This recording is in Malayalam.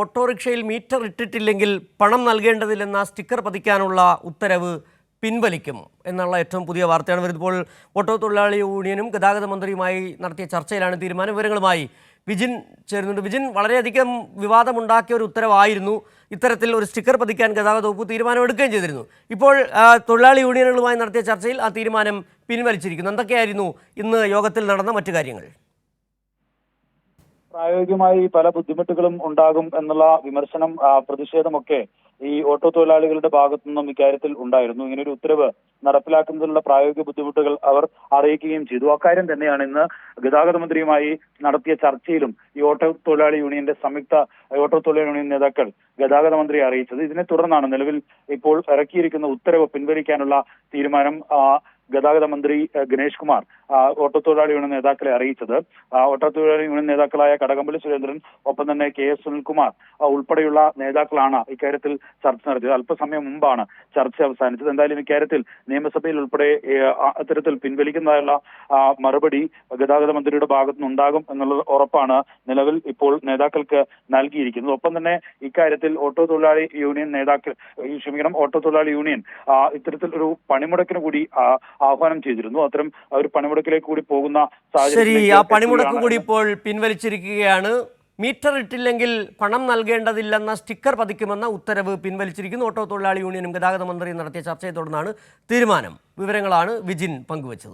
ഓട്ടോറിക്ഷയിൽ മീറ്റർ ഇട്ടിട്ടില്ലെങ്കിൽ പണം നൽകേണ്ടതില്ലെന്ന സ്റ്റിക്കർ പതിക്കാനുള്ള ഉത്തരവ് പിൻവലിക്കും എന്നുള്ള ഏറ്റവും പുതിയ വാർത്തയാണ് ഇപ്പോൾ ഓട്ടോ തൊഴിലാളി യൂണിയനും ഗതാഗത മന്ത്രിയുമായി നടത്തിയ ചർച്ചയിലാണ് തീരുമാനം വിവരങ്ങളുമായി വിജിൻ ചേരുന്നുണ്ട്. വിജിൻ വളരെയധികം വിവാദമുണ്ടാക്കിയ ഒരു ഉത്തരവായിരുന്നു. ഇത്തരത്തിൽ ഒരു സ്റ്റിക്കർ പതിക്കാൻ ഗതാഗത വകുപ്പ് തീരുമാനമെടുക്കുകയും ചെയ്തിരുന്നു. ഇപ്പോൾ തൊഴിലാളി യൂണിയനുകളുമായി നടത്തിയ ചർച്ചയിൽ ആ തീരുമാനം പിൻവലിച്ചിരിക്കുന്നു. എന്തൊക്കെയായിരുന്നു ഇന്ന് യോഗത്തിൽ നടന്ന മറ്റു കാര്യങ്ങൾ? പ്രായോഗികമായി പല ബുദ്ധിമുട്ടുകളും ഉണ്ടാകും എന്നുള്ള വിമർശനം പ്രതിഷേധമൊക്കെ ഈ ഓട്ടോ തൊഴിലാളികളുടെ ഭാഗത്തു നിന്നും ഇക്കാര്യത്തിൽ ഉണ്ടായിരുന്നു. ഇങ്ങനെ ഒരു ഉത്തരവ് നടപ്പിലാക്കുന്നതിനുള്ള പ്രായോഗിക ബുദ്ധിമുട്ടുകൾ അവർ അറിയിക്കുകയും ചെയ്തു. അക്കാര്യം തന്നെയാണ് ഇന്ന് ഗതാഗത മന്ത്രിയുമായി നടത്തിയ ചർച്ചയിലും ഈ ഓട്ടോ തൊഴിലാളി യൂണിയന്റെ സംയുക്ത ഓട്ടോ തൊഴിലാളി യൂണിയൻ നേതാക്കൾ ഗതാഗത മന്ത്രി അറിയിച്ചത്. ഇതിനെ തുടർന്നാണ് നിലവിൽ ഇപ്പോൾ ഇറക്കിയിരിക്കുന്ന ഉത്തരവ് പിൻവലിക്കാനുള്ള തീരുമാനം ഗതാഗത മന്ത്രി ഗണേഷ് കുമാർ ഓട്ടോ തൊഴിലാളി യൂണിയൻ നേതാക്കളെ അറിയിച്ചത്. ഓട്ടോ തൊഴിലാളി യൂണിയൻ നേതാക്കളായ കടകംപള്ളി സുരേന്ദ്രൻ ഒപ്പം തന്നെ കെ എസ് സുനിൽകുമാർ ഉൾപ്പെടെയുള്ള നേതാക്കളാണ് ഇക്കാര്യത്തിൽ ചർച്ച നടത്തിയത്. അല്പസമയം മുമ്പാണ് ചർച്ച അവസാനിച്ചത്. എന്തായാലും ഇക്കാര്യത്തിൽ നിയമസഭയിൽ ഉൾപ്പെടെ അത്തരത്തിൽ പിൻവലിക്കുന്നതായുള്ള മറുപടി ഗതാഗത മന്ത്രിയുടെ ഭാഗത്തു എന്നുള്ളത് ഉറപ്പാണ് നിലവിൽ ഇപ്പോൾ നേതാക്കൾക്ക് നൽകിയിരിക്കുന്നത്. ഒപ്പം തന്നെ ഇക്കാര്യത്തിൽ ഓട്ടോ തൊഴിലാളി യൂണിയൻ നേതാക്കൾ ക്ഷമിക്കണം ഓട്ടോ തൊഴിലാളി യൂണിയൻ ഇത്തരത്തിൽ ഒരു പണിമുടക്കിന് കൂടി ആഹ്വാനം ചെയ്തിരുന്നു. അത്തരം ഒരു പണിമുടക്കിലേക്ക് കൂടി പോകുന്ന ശരി ആ പണിമുടക്ക്. കൂടി ഇപ്പോൾ പിൻവലിച്ചിരിക്കുകയാണ്. മീറ്റർ ഇട്ടില്ലെങ്കിൽ പണം നൽകേണ്ടതില്ലെന്ന സ്റ്റിക്കർ പതിക്കുമെന്ന ഉത്തരവ് പിൻവലിച്ചിരിക്കുന്നു. ഓട്ടോ തൊഴിലാളി യൂണിയനും ഗതാഗത മന്ത്രിയും നടത്തിയ ചർച്ചയെ തുടർന്നാണ് തീരുമാനം. വിവരങ്ങളാണ് വിജിൻ പങ്കുവച്ചത്.